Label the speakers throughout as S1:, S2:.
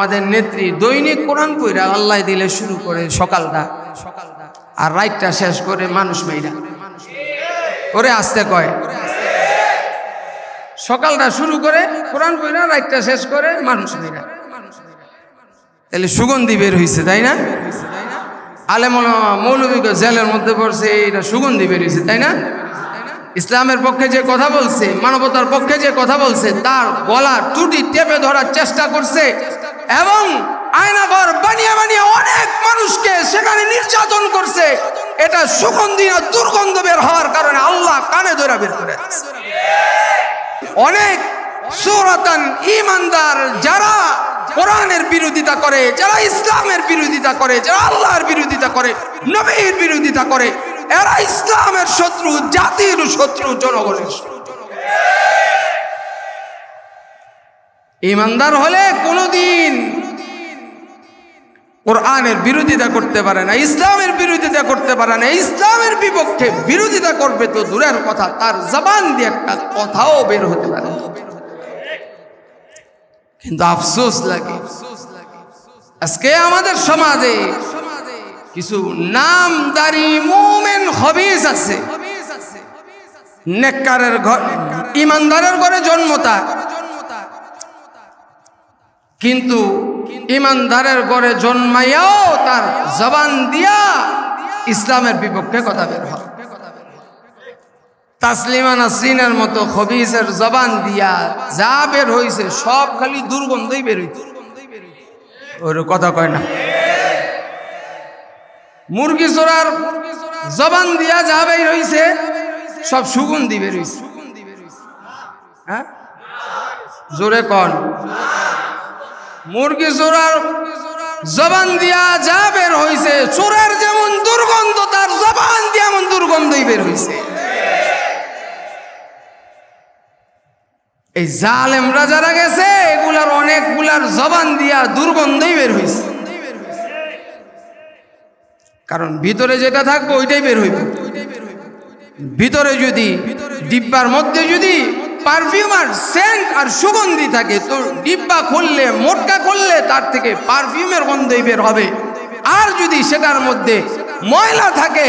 S1: আমাদের নেত্রী দৈনিক কোরআন পইরা আল্লাহ দিলে শুরু করে সকালটা। সকালটা আর রাইটটা শেষ করে মানুষ মেয়েরা করে আসতে কয়। সকালটা শুরু করে কোরআন পইরা রাইটটা শেষ করে মানুষ মেয়েরা তাহলে সুগন্ধি বের হয়েছে তাই না? আলেমন মৌলবীকে জেলের মধ্যে পড়ছে এটা সুগন্ধি বের হয়েছে তাই না? ইসলামের পক্ষে যে কথা বলছে, মানবতার পক্ষে যে কথা বলছে, তার গলা টুটি টেপে ধরার চেষ্টা করছে এবং আয়নাঘর বানিয়ে বানিয়ে অনেক মানুষকে সেখানে নির্যাতন করছে এটা সুগন্ধি না দুর্গন্ধ বের হওয়ার কারণে আল্লাহ কানে ধরা বের করে অনেক সুরতান ইমানদার যারা কোরআনের বিরোধিতা করে, যারা ইসলামের বিরোধিতা করে, যারা আল্লাহর বিরোধিতা করে, নবীর বিরোধিতা করে, এরা ইসলামের শত্রু, জাতির শত্রু, জনগণের শত্রু। ইমানদার হলে কোনোদিন কোরআনের বিরোধিতা করতে পারে না, ইসলামের বিরোধিতা করতে পারে না, ইসলামের বিপক্ষে বিরোধিতা করবে তো দূরের কথা, তার জবান দিয়ে একটা কথাও বের হতে পারে কিন্তু আফসোস লাগে, আজকে আমাদের সমাজে কিছু নামদারি মুমেন হবিস আছে। নেককারের ঘর ইমানদারের ঘরে জন্ম তার। কিন্তু ইমানদারের ঘরে জন্মাইয়াও তার জবান দিয়া ইসলামের বিপক্ষে কথা বের হয়। তাসলিমা নাসরিনের মতো খবিসের জবান দিয়া যা বের হইছে, সব খালি দুর্গন্ধই বের হইছে। ওর কথা কয় না। মুরগি চোরার জবান দিয়া যা বের হইছে, সব সুগন্ধি বের হইছে। হ্যাঁ? জোরে কন। মুরগি চোরার জবান দিয়া যা বের হইছে, চোরের যেমন দুর্গন্ধ, তার জবান দিয়ে এমন দুর্গন্ধই বের হইছে। এই জালেমরা যারা গেছে, এগুলার অনেকগুলার জবান দিয়া দুর্গন্ধই বের হয়েছে কারণ ভিতরে যেটা থাকবে, ওইটাই বের হইবে। ভিতরে যদি ডিব্বার মধ্যে যদি পারফিউম আর সেন্ট আর সুগন্ধি থাকে। তো ডিব্বা খুললে, মোটকা খুললে তার থেকে পারফিউমের গন্ধই বের হবে। আর যদি সেটার মধ্যে ময়লা থাকে,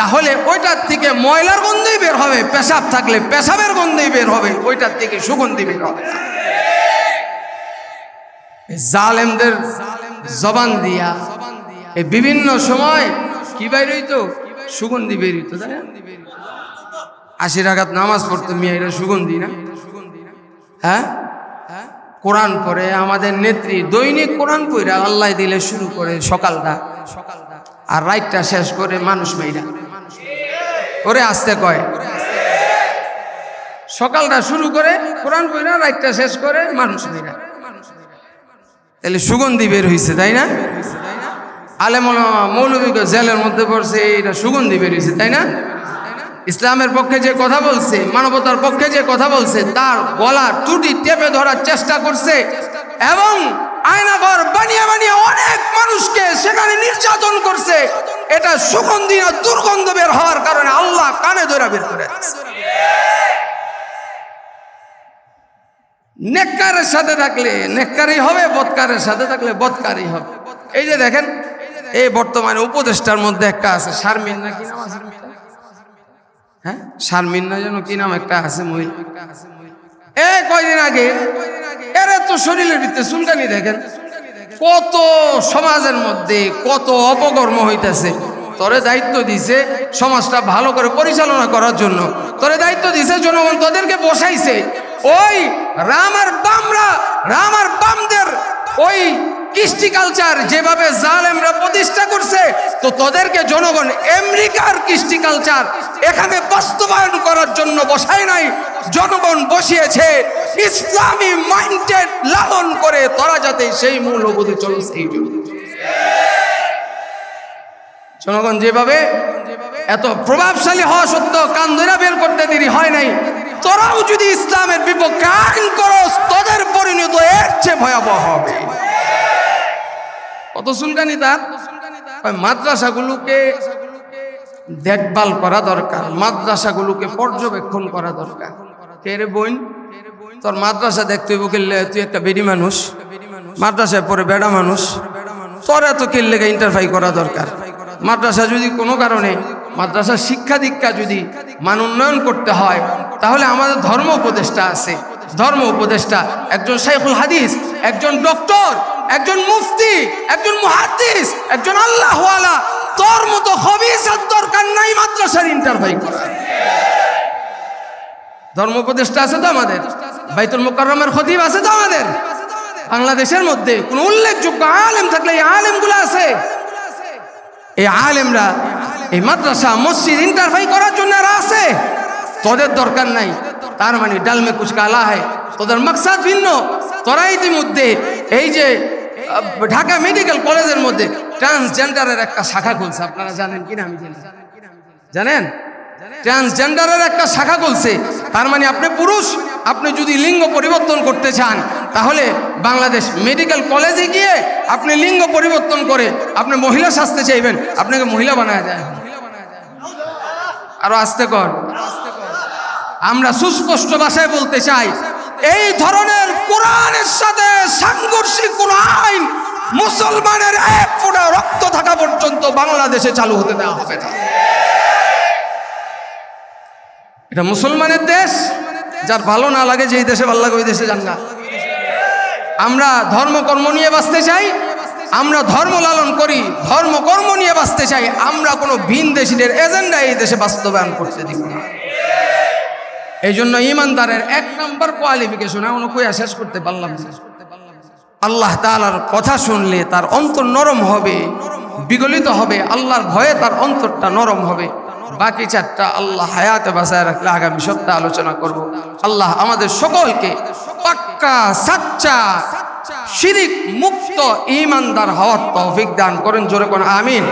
S1: তাহলে ওইটার থেকে ময়লার গন্ধই বের হবে, পেশাব থাকলে পেশাবের গন্ধই বের হবে, ওইটার থেকে সুগন্ধি বের হবে। জালেমদের জবান দিয়া, এই বিভিন্ন সময় কি বাইর হইতো? সুগন্ধি বের হইতো, তাই? আশি রাখাত নামাজ পড়তো মিয়া এটা সুগন্ধি না? হ্যাঁ? কোরআন পড়ে, আমাদের নেত্রী, দৈনিক কোরআন পড়ে, আল্লাহ দিলে শুরু করে সকালটা। সকালটা আর রাইটটা শেষ করে মানুষ মেয়েরা করে আসতে কয়। সকালটা শুরু করে কোরআন পড়ে রাইটটা শেষ করে মানুষ মেয়েরা তাহলে সুগন্ধি বের হয়েছে তাই না? আলেমন মৌলবীকে জেলের মধ্যে পড়ছে এটা সুগন্ধি বের হয়েছে তাই না? ইসলামের পক্ষে যে কথা বলছে, মানবতার পক্ষে যে কথা বলছে, তার গলা টুটি টেপে ধরার চেষ্টা করছে এবং আয়নাঘর বানিয়ে বানিয়ে অনেক মানুষকে সেখানে নির্যাতন করছে। এটা সুগন্ধি না দুর্গন্ধ বের হওয়ার কারণে আল্লাহ কানে ধরা বের করে নেককারের সাথে থাকলে নেককারই হবে, বৎকারের সাথে থাকলে বৎকারই হবে। এই যে দেখেন, এই বর্তমানে উপদেষ্টার মধ্যে একটা আছে, শারমিন নাকি নাম আছে হ্যাঁ? শারমিন যেন কি নাম একটা আছে মহিলা এ, কয়দিন আগে? এর তো শরীরের ভিতরে চুলকানি দেখেন। কত সমাজের মধ্যে কত অপকর্ম হইতেছে। তোরে দায়িত্ব দিছে সমাজটা ভালো করে পরিচালনা করার জন্য। তোরে দায়িত্ব দিছে জনগণ তোদেরকে বসাইছে। ওই রাম আর বামরা, রাম আর বামদের ওই কৃষ্টি কালচার যেভাবে জালেমরা প্রতিষ্ঠা করছে, তো তোদেরকে জনগণ আমেরিকার কৃষ্টি কালচার এখানে বাস্তবায়ন করার জন্য বসায় নাই, জনগণ বসিয়েছে, ইসলামী মাইন্ডেড লালন করে তোরা যাতে সেই মূল্যবোধে চলে জন্য। জনগণ যেভাবে এত প্রভাবশালী হওয়া কান ধরে বের করতে দেরি হয় নাই, তোরাও যদি ইসলামের বিপক্ষে আইন করস, তোদের পরিণত এর চেয়ে ভয়াবহ হবে। কত সুলকানি তার? মাদ্রাসাগুলোকে দেখভাল করা দরকার, মাদ্রাসাগুলোকে পর্যবেক্ষণ করা দরকার। কে রে বোন? তোর মাদ্রাসা দেখতে হইব গেলে তুই একটা বেডি মানুষ, মাদ্রাসায় পড়ে বেড়া মানুষ, তোর এত লেগে ইন্টারফাই করা দরকার। মাদ্রাসা যদি কোনো কারণে, মাদ্রাসার শিক্ষা দীক্ষা যদি মান উন্নয়ন করতে হয়, তাহলে আমাদের ধর্ম উপদেষ্টা আছে। ধর্ম উপদেষ্টা, একজন শাইখুল হাদিস, একজন ডক্টর একজন মুফতি, একজন মুহাদ্দিস, একজন আল্লাহওয়ালা, তোর মতো হবিসার দরকার নাই মাদ্রাসার ইন্টারফাই করা ধর্ম উপদেষ্টা আছে তো আমাদের? বাইতুল মোকাররমের খতিব আছে তো আমাদের? বাংলাদেশের মধ্যে কোন উল্লেখযোগ্য আলেম থাকলে এই আলেমগুলো আছে। এই আলেমরা এই মাদ্রাসা, মসজিদ ইন্টারফাই করার জন্য আছে। তোদের দরকার নাই। তার মানে ডালমে কুচকা আলা হয় তোদের মাকসাদ ভিন্ন। তোরা ইতিমধ্যে এই যে ঢাকা মেডিকেল কলেজের মধ্যে ট্রান্সজেন্ডারের একটা শাখা খুলছে। আপনারা জানেন কিনা আমি জানি জানেন? ট্রান্সজেন্ডারের একটা শাখা খুলছে। তার মানে আপনি পুরুষ, আপনি যদি লিঙ্গ পরিবর্তন করতে চান, তাহলে বাংলাদেশ মেডিকেল কলেজে গিয়ে আপনি লিঙ্গ পরিবর্তন করে আপনি মহিলা সাজতে চাইবেন। আপনাকে মহিলা বানায় যায় আরও আসতে কর। আমরা সুস্পষ্ট ভাষায় বলতে চাই, এই ধরনের কোন আইন মুসলমানের এক ফোঁটা রক্ত থাকা পর্যন্ত বাংলাদেশে চালু হতে দেওয়া হবে না। এটা মুসলমানের দেশ, যার ভালো না লাগে যেই দেশে ভালো লাগে, ওই দেশে যান না। আমরা ধর্মকর্ম নিয়ে বাঁচতে চাই, আমরা ধর্ম লালন করি ধর্মকর্ম নিয়ে বাঁচতে চাই, আমরা কোনো ভিন দেশিদের এজেন্ডা এই দেশে বাস্তবায়ন করতে দিব না। এই জন্য ইমানদারের এক নম্বর কোয়ালিফিকেশন এখনও কইয়া শেষ করতে পারলাম না। আল্লাহ তালার কথা শুনলে তার অন্তর নরম হবে, বিগলিত হবে, আল্লাহর ভয়ে তার অন্তরটা নরম হবে। বাকি চারটা আল্লাহ হায়াতে বাসায় রাখলে আগামী সপ্তাহে আলোচনা করব। আল্লাহ আমাদের সকলকে পাক্কা, সাচ্চা, শিরিক মুক্ত ইমানদার হওয়ার তৌফিক দান করেন। জোরে কোন আমিন।